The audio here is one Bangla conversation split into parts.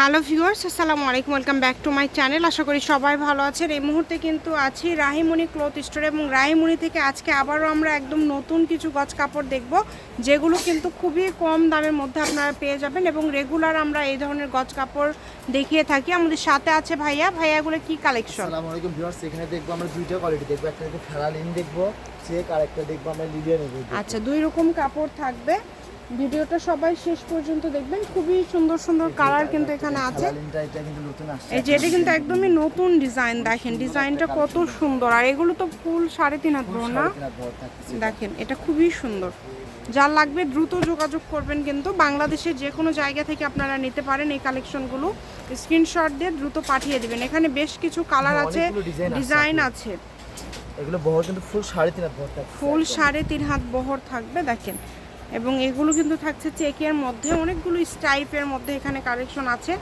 হ্যালো ভিউয়ার্স আসসালামু আলাইকুম welcome back to my channel. আশা করি সবাই ভালো আছেন। এই মুহূর্তে কিন্তু আছি রাহিমণি ক্লথ স্টোর এবং রাহিমণি থেকে আজকে আবারও আমরা একদম নতুন কিছু গজ কাপড় দেখব যেগুলো কিন্তু খুবই কম দামের মধ্যে আপনারা পেয়ে যাবেন এবং রেগুলার আমরা এই ধরনের গজ কাপড় দেখিয়ে থাকি। আমাদের সাথে আছে ভাইয়া। ভাইয়াগুলো কি কালেকশন আসসালামু আলাইকুম ভিউয়ার্স এখানে দেখব আমরা দুইটা কোয়ালিটি দেখব একটা দেখব ফেরালিন দেখব চেক আর একটা দেখব আমরা দেখব আচ্ছা দুই রকম কাপড় থাকবে। ভিডিওটা সবাই শেষ পর্যন্ত দেখবেন। খুবই সুন্দর সুন্দর কালার কিন্তু এখানে আছে। এই যে এটা কিন্তু একদমই নতুন ডিজাইন দেখেন। ডিজাইনটা কত সুন্দর। আর এগুলো তো ফুল সাড়ে তিন হাত না? দেখেন এটা খুবই সুন্দর। যার লাগবে দ্রুত যোগাযোগ করবেন কিন্তু। বাংলাদেশের যে কোনো জায়গা থেকে আপনারা নিতে পারেন এই কালেকশনগুলো। স্ক্রিনশট দিয়ে দ্রুত পাঠিয়ে দেবেন। এখানে বেশ কিছু কালার হ্যাঁ, আছে ডিজাইন আছে এগুলো বহর কিন্তু ফুল সাড়ে তিন হাত বহর ফুল সাড়ে তিন হাত বহর থাকবে দেখেন। এবং এগুলো কিন্তু থাকছে চেকের মধ্যে। অনেকগুলো স্টাইপের মধ্যে এখানে কালেকশন আছে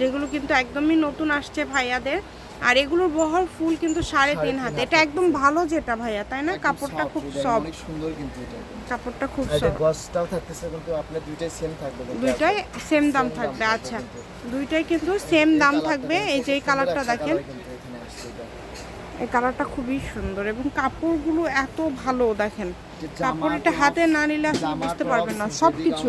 যেগুলো কিন্তু একদমই নতুন আসছে ভাইয়াদের। আর এগুলোর বহর ফুল কিন্তু সাড়ে তিন হাত। এটা একদম ভালো যেটা ভাইয়া তাই না? কাপড়টা খুব সফট সুন্দর কিন্তু এটা। কাপড়টা খুব সফট গসটাও থাকতেছে কিন্তু আপনার দুইটাই সেম থাকবে দুইটাই সেম দাম থাকবে আচ্ছা। দুইটাই কিন্তু সেম দাম থাকবে এই যে কালারটা দেখেন colour কিন্তু এখানে আসছে এটা। এই কালারটা খুবই সুন্দর এবং কাপড়গুলো এত ভালো দেখেন। কাপড় এটা হাতে না নিলে জামা, বুঝতে পারবেন না। সব কিছু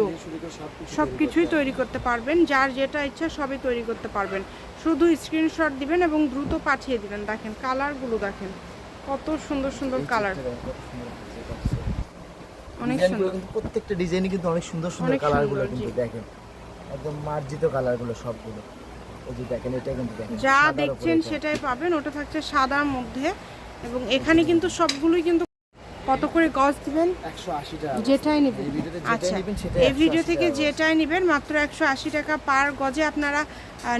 সব তৈরি কিছুই করতে তৈরি করতে পারবেন। যার যেটা ইচ্ছা সবই তৈরি করতে পারবেন। শুধু স্ক্রিনশট দিবেন এবং দ্রুত পাঠিয়ে দিবেন। দেখেন কালারগুলো দেখেন। কত সুন্দর সুন্দর কালার। অনেক সুন্দর। প্রত্যেকটা ডিজাইনই কিন্তু অনেক সুন্দর সুন্দর কালারগুলো কিন্তু দেখেন। একদম মার্জিত কালারগুলো সবগুলো। দেখেন এটা কিন্তু যা দেখছেন সেটাই পাবেন ওটা থাকছে সাদার মধ্যে। এবং এখানে কিন্তু সবগুলোই কিন্তু কত করে গজ দিবেন? 180 টাকা যেটাই নেবেন। এই ভিডিওতে যেটাই আচ্ছা এই ভিডিও থেকে যেটাই নেবেন মাত্র একশো আশি টাকা পার গজে আপনারা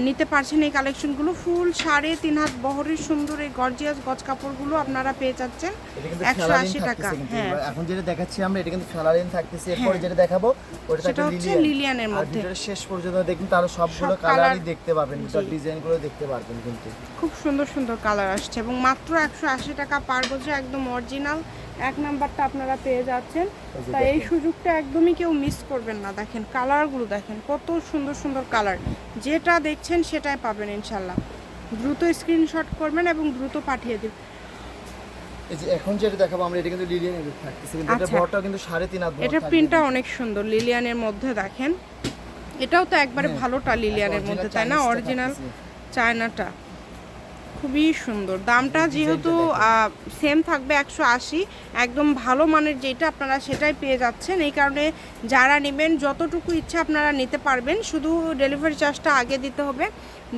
নিতে পারছেন এই কালেকশনগুলো ফুল সাড়ে তিন হাত বহরের সুন্দর এই গর্জিয়াস গজ কাপড়গুলো আপনারা পেয়ে যাচ্ছেন। কিন্তু 180 টাকা, হ্যাঁ। এখন যেটা দেখাচ্ছি আমরা এটা কিন্তু ফেলারিন থাকতেছে। এরপরে হ্যাঁ। যেটা দেখাবো সেটা হচ্ছে লিলিয়ানের মধ্যে। শেষ পর্যন্ত দেখুন তাহলে সবগুলো সব কালারই দেখতে পাবেন। তার ডিজাইনগুলো দেখতে পারবেন কিন্তু। খুব সুন্দর সুন্দর কালার আসছে এবং মাত্র একশো আশি টাকা পার গজে একদম অরিজিনাল এক নাম্বারটা আপনারা পেয়ে যাচ্ছেন। তাই এই সুযোগটা একদমই কেউ মিস করবেন না। দেখেন কালারগুলো দেখেন কত সুন্দর সুন্দর কালার যেটা দেখছেন সেটাই পাবেন ইনশাল্লাহ দ্রুত স্ক্রিনশট করবেন এবং দ্রুত পাঠিয়ে এই যে এখন যেটা দেখাবো আমরা এটা কিন্তু লিলিয়ানের থাকতেছে কিন্তু এটা আচ্ছা। কিন্তু হাত থাকবে। প্রিন্টটা অনেক সুন্দর লিলিয়ানের মধ্যে দেখেন। এটাও তো একবারে হ্যাঁ, ভালোটা লিলিয়ানের মধ্যে তাই না? অরিজিনাল চায়নাটা খুবই সুন্দর। দামটা যেহেতু সেম থাকবে একশো আশি একদম ভালো মানের যেটা আপনারা সেটাই পেয়ে যাচ্ছেন। এই কারণে যারা নেবেন যতটুকু ইচ্ছা আপনারা নিতে পারবেন। শুধু ডেলিভারি চার্জটা আগে দিতে হবে।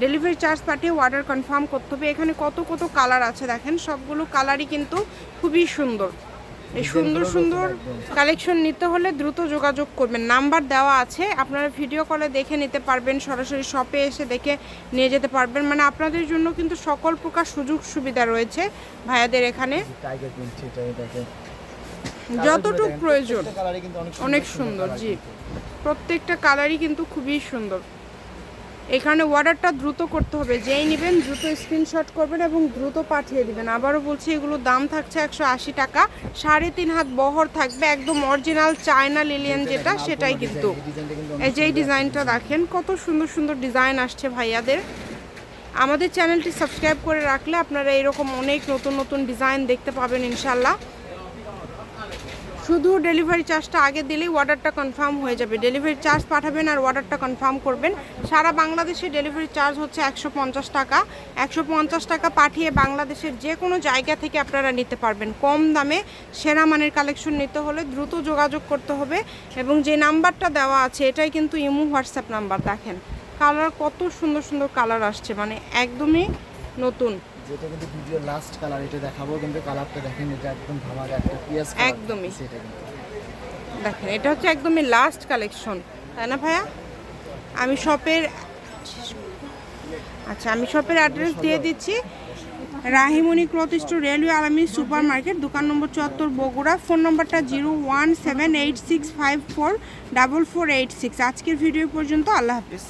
ডেলিভারি চার্জ পাঠিয়ে অর্ডার কনফার্ম করতে হবে। এখানে কত কত কালার আছে দেখেন। সবগুলো কালারই কিন্তু খুবই সুন্দর। এই সুন্দর সুন্দর কালেকশন নিতে হলে দ্রুত যোগাযোগ করবেন। নাম্বার দেওয়া আছে আপনারা ভিডিও কলে দেখে নিতে পারবেন সরাসরি শপে এসে দেখে নিয়ে যেতে পারবেন। মানে আপনাদের জন্য কিন্তু সকল প্রকার সুযোগ সুবিধা রয়েছে ভাইয়াদের এখানে। যতটুকু প্রয়োজন অনেক সুন্দর জি। প্রত্যেকটা কালারই কিন্তু খুবই সুন্দর। এখানে অর্ডারটা দ্রুত করতে হবে। যেই নেবেন দ্রুত স্ক্রিনশট করবেন এবং দ্রুত পাঠিয়ে দিবেন। আবারও বলছি এগুলোর দাম থাকছে একশো আশি টাকা। সাড়ে তিন হাত বহর থাকবে একদম অরিজিনাল চায়না লিলিয়ান যেটা সেটাই কিন্তু। এই যে ডিজাইনটা দেখেন কত সুন্দর সুন্দর ডিজাইন আসছে ভাইয়াদের। আমাদের চ্যানেলটি সাবস্ক্রাইব করে রাখলে আপনারা এরকম অনেক নতুন নতুন ডিজাইন দেখতে পাবেন ইনশাল্লাহ শুধু ডেলিভারি চার্জটা আগে দিলেই অর্ডারটা কনফার্ম হয়ে যাবে। ডেলিভারি চার্জ পাঠাবেন আর অর্ডারটা কনফার্ম করবেন। সারা বাংলাদেশে ডেলিভারি চার্জ হচ্ছে একশো পঞ্চাশ টাকা। একশো পঞ্চাশ টাকা পাঠিয়ে বাংলাদেশের যে কোনো জায়গা থেকে আপনারা নিতে পারবেন। কম দামে সেরা মানের কালেকশন নিতে হলে দ্রুত যোগাযোগ করতে হবে এবং যে নাম্বারটা দেওয়া আছে, এটাই কিন্তু ইমু, হোয়াটসঅ্যাপ নাম্বার। দেখেন কালার কত সুন্দর সুন্দর কালার আসছে। মানে একদমই নতুন। যেটা কিন্তু ভিডিও লাস্ট কালার এটা দেখাবো কিন্তু কালারটা দেখেন এটা একদম ধামাকা একটা পিয়াজ একদমই। সেটা কিন্তু। দেখেন এটা হচ্ছে একদমই লাস্ট কালেকশন তাই না ভাইয়া? আমি শপের আচ্ছা আমি শপের অ্যাড্রেস দিয়ে দিচ্ছি। Rahimoni cloth store railway Alami super market দোকান নম্বর চুয়াত্তর বগুড়া ফোন নম্বরটা zero one seven eight six five four double four eight six. আজকের ভিডিও পর্যন্ত আল্লাহ হাফিজ।